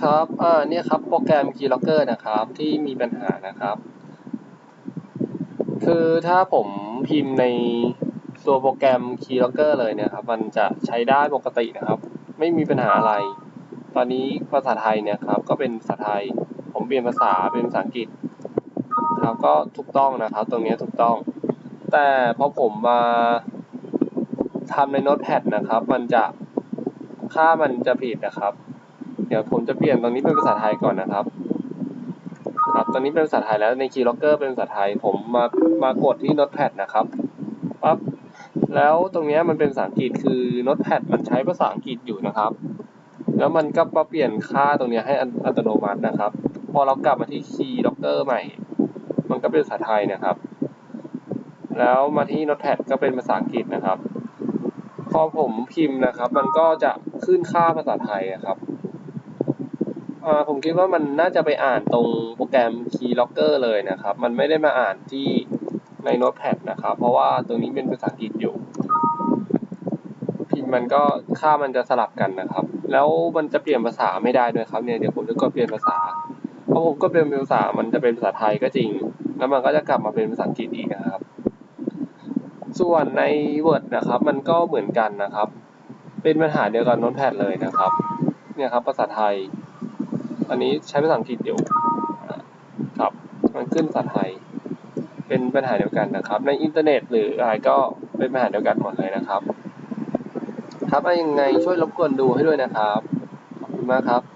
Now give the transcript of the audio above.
ครับ อ่า เนี่ยครับ โปรแกรม Keylogger นะครับ ที่มีปัญหานะครับ คือถ้าผมพิมพ์ในตัวโปรแกรม Keylogger เลยเนี่ยครับ มันจะใช้ได้ปกตินะครับ ไม่มีปัญหาอะไร ตอนนี้ภาษาไทยเนี่ยครับ ก็เป็นภาษาไทย ผมเปลี่ยนภาษาเป็นภาษาอังกฤษ ครับ ก็ถูกต้องนะครับ ตรงนี้ถูกต้อง แต่พอผมมาทำใน Notepad นะครับ มันจะค่ามันจะผิดนะครับ เดี๋ยวผมจะเปลี่ยนตรงนี้เป็นภาษาไทยก่อนนะครับ ครับ ตอนนี้เป็นภาษาไทยแล้วใน Keylogger เป็นภาษาไทย ผมมามากดที่ Notepad นะครับปั๊บแล้วตรงนี้มันเป็นภาษาอังกฤษคือ Notepad มันใช้ภาษาอังกฤษอยู่นะครับ แล้วมันก็มาเปลี่ยนค่าตรงนี้ให้อัตโนมัตินะครับ พอเรากลับมาที่ Keylogger ใหม่ มันก็เป็นภาษาไทยนะครับ แล้วมาที่ Notepad ก็เป็นภาษาอังกฤษนะครับ พอผมพิมพ์นะครับ มันก็จะขึ้นค่าภาษาไทยอะครับ ผมคิดว่ามันน่าจะไปอ่านตรงโปรแกรม Keylogger เลยนะครับ มันไม่ได้มาอ่านที่ใน Notepad นะครับ เพราะว่าตรงนี้เป็นภาษาอังกฤษอยู่ พิมพ์มันก็ค่ามันจะสลับกันนะครับ แล้วมันจะเปลี่ยนภาษาไม่ได้ด้วยครับเนี่ยเดี๋ยวผมจะกดเปลี่ยนภาษาเพอผมก็เปลี่ยนภาษามันจะเป็นภาษาไทยก็จริง แล้วมันก็จะกลับมาเป็นภาษาอังกฤษอีกนะครับ ส่วนใน Word นะครับ มันก็เหมือนกันนะครับ เป็นปัญหาเดียวกับ Notepad เลยนะครับ เนี่ยครับภาษาไทย อันนี้ใช้ภาษาอังกฤษอยู่ครับ มันขึ้นภาษาไทย เป็นปัญหาเดียวกันนะครับ ในอินเทอร์เน็ตหรืออะไรก็เป็นปัญหาเดียวกันหมดเลยนะครับ ครับยังไงช่วยรบกวนดูให้ด้วยนะครับ ขอบคุณมากครับ